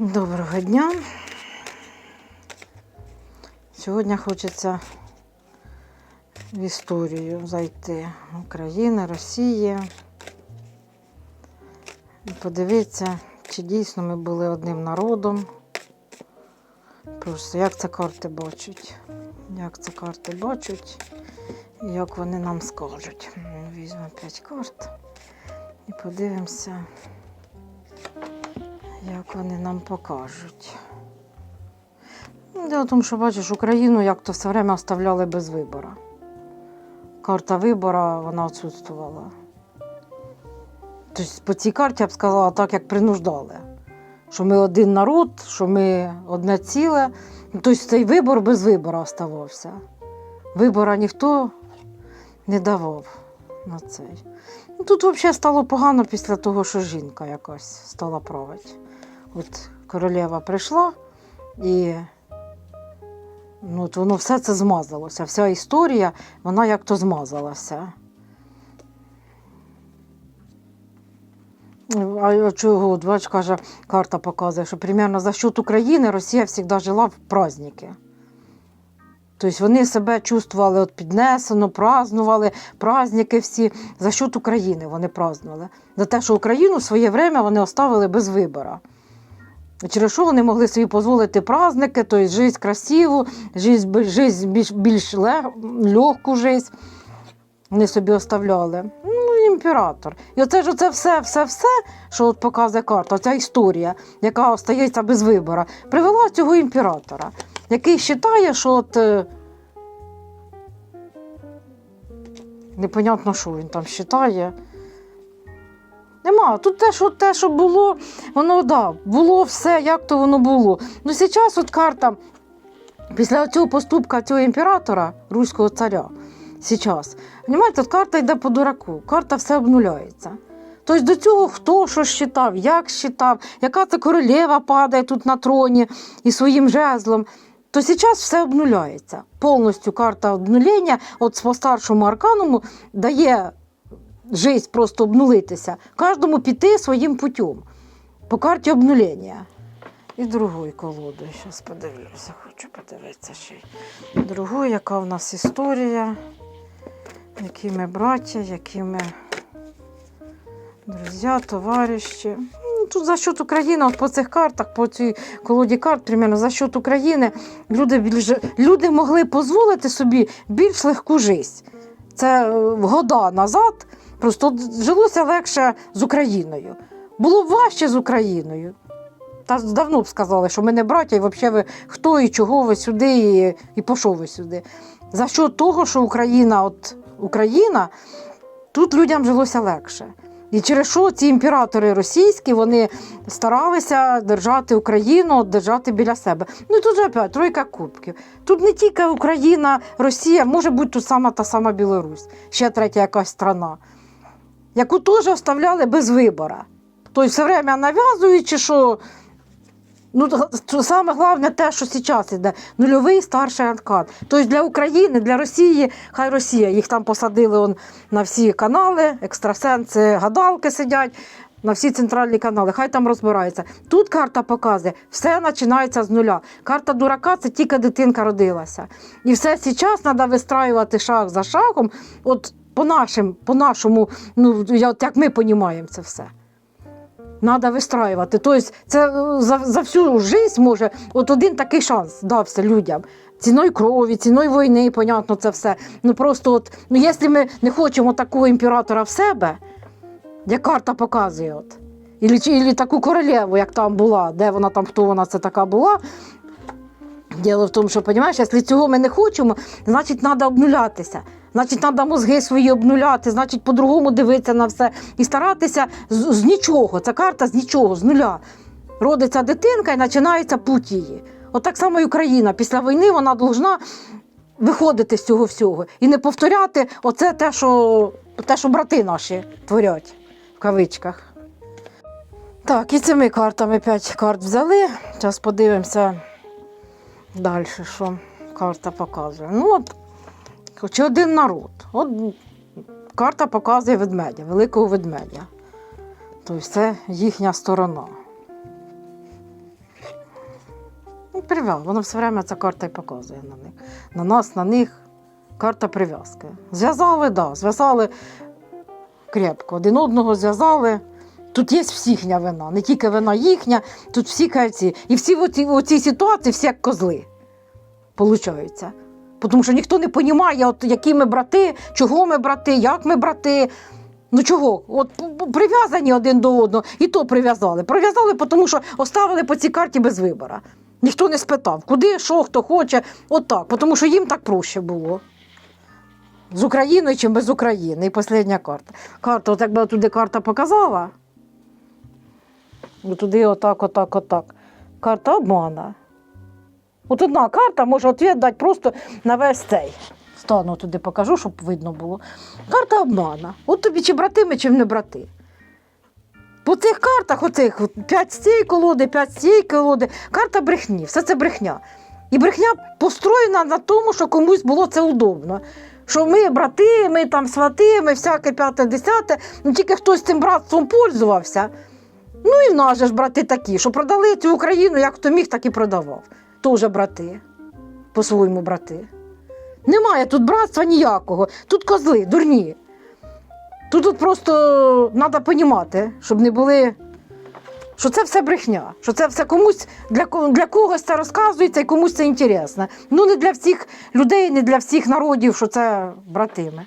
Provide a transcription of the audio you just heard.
Доброго дня. Сьогодні хочеться в історію зайти України, Росії і подивитися, чи дійсно ми були одним народом. Просто як це карти бачать. Як це карти бачать, і як вони нам скажуть. Візьмемо 5 карт і подивимося як вони нам покажуть. Ну, Дело в тому, що бачиш, Україну як то все время оставляли без вибору. Карта вибору вона відсутствувала. Тобто по цій карті я б сказала так, як принуждали. Що ми один народ, що ми одне ціле. Тобто цей вибор без вибору оставався. Вибора ніхто не давав на цей. Ну, Тут взагалі стало погано після того, що жінка якась стала правити. От королева прийшла і ну, от воно все це змазалося. Вся історія, вона як то змазалася. А чого? Бач, каже, карта показує, що примерно за счет України Росія завжди жила в праздники. Тобто вони себе чувствували от піднесено, празднували праздники всі. За счет України вони празднували. За те, що Україну в своє время вони оставили без вибору. Через що вони могли собі дозволити праздники, тобто життя красиву, життя, життя більш, більш легку життя. Вони собі оставляли. Ну, імператор. І оце ж оце все, все, все, що от показує карта, ця історія, яка остається без вибору, привела цього імператора, який вважає, що от. е, Непонятно, що він там вважає. Тут те, що те, що було, воно да, було все, як то воно було. Ну, зараз от карта, після цього поступка цього імператора, руського царя, зараз, розумієте, от карта йде по дураку, карта все обнуляється. Тобто до цього хто що считав, як считав, яка це королева падає тут на троні і своїм жезлом. То зараз все обнуляється. Повністю карта обнулення, от по старшому аркануму дає життя просто обнулитися, кожному піти своїм путем по карті обнулення. І другою колодою. Зараз подивлюся, хочу подивитися ще. й Другою, яка в нас історія, які ми браття, які ми друзі, товариші. Ну, Тут за счет України, от по цих картах, по цій колоді карт, примерно, за счет України люди, більш, люди могли дозволити собі більш легку життя. Це е, года назад просто жилося легше з Україною. Було б важче з Україною. Та давно б сказали, що ми не браття, і взагалі ви хто і чого ви сюди, і, і що ви сюди. За що того, що Україна, от Україна, тут людям жилося легше. І через що ці імператори російські вони старалися держати Україну, держати біля себе. Ну і тут же опять тройка кубків. Тут не тільки Україна, Росія, може бути тут сама та сама Білорусь, ще третя якась страна, яку теж оставляли без вибору. Тобто все время нав'язуючи, що ну, саме головне те, що зараз йде, нульовий старший аркан. Тобто для України, для Росії, хай Росія, їх там посадили он, на всі канали, екстрасенси, гадалки сидять. На всі центральні канали, хай там розбираються. Тут карта показує, все починається з нуля. Карта дурака це тільки дитинка родилася. І все зараз треба вистраювати шаг за шагом, от по нашим, по нашому, ну як ми розуміємо це все. Треба вистраювати. Тобто це е, за, за всю життя може от один такий шанс дався людям. Ціною крові, ціною війни, понятно, це все. Ну просто от, ну якщо ми не хочемо такого імператора в себе, як карта показує, от, ілі, ілі таку королеву, як там була, де вона там, хто вона це така була. Діло в тому, що, розумієш, якщо цього ми не хочемо, значить, треба обнулятися. Значить, треба мозги свої обнуляти, значить, по-другому дивитися на все і старатися з, з нічого. Ця карта з нічого, з нуля. Родиться дитинка і починається путь її. От так само і Україна. Після війни вона повинна виходити з цього всього і не повторяти оце те, що, те, що брати наші творять в кавичках. Так, і цими картами 5 карт взяли. Зараз подивимося далі, що карта показує. Ну, от, чи один народ. От карта показує ведмедя, великого ведмедя. Тобто це їхня сторона. прив'яз. Воно все время ця карта і показує на них. На нас, на них. Карта прив'язки. Зв'язали, да, зв'язали крепко. Один одного зв'язали. Тут є всіхня вина, не тільки вина їхня, тут всі кайці. І всі в оці, в ситуації всі як козли. Получаються. Тому що ніхто не розуміє, от які ми брати, чого ми брати, як ми брати. Ну чого? От прив'язані один до одного, і то прив'язали. Прив'язали, тому що оставили по цій карті без вибору. Ніхто не спитав, куди, що, хто хоче, от так, тому що їм так проще було. З Україною чи без України. І остання карта. Карта, от якби туди карта показала. Туди отак, отак, отак. Карта обмана. От одна карта може відповідь просто на весь цей. Стану туди покажу, щоб видно було. Карта обмана. От тобі чи братими, чи не брати. По цих картах, оцих, п'ять з цієї колоди, п'ять з цієї колоди, карта брехні, все це брехня. І брехня построєна на тому, що комусь було це удобно. Що ми брати, ми там свати, ми всяке п'яте, десяте, ну тільки хтось цим братством пользувався. Ну і в нас же ж брати такі, що продали цю Україну, як хто міг, так і продавав. Тоже брати, по-своєму брати. Немає тут братства ніякого. Тут козли, дурні. Тут, тут просто треба розуміти, щоб не були. Що це все брехня, що це все комусь для, для когось це розказується і комусь це інтересно. Ну не для всіх людей, не для всіх народів, що це братими.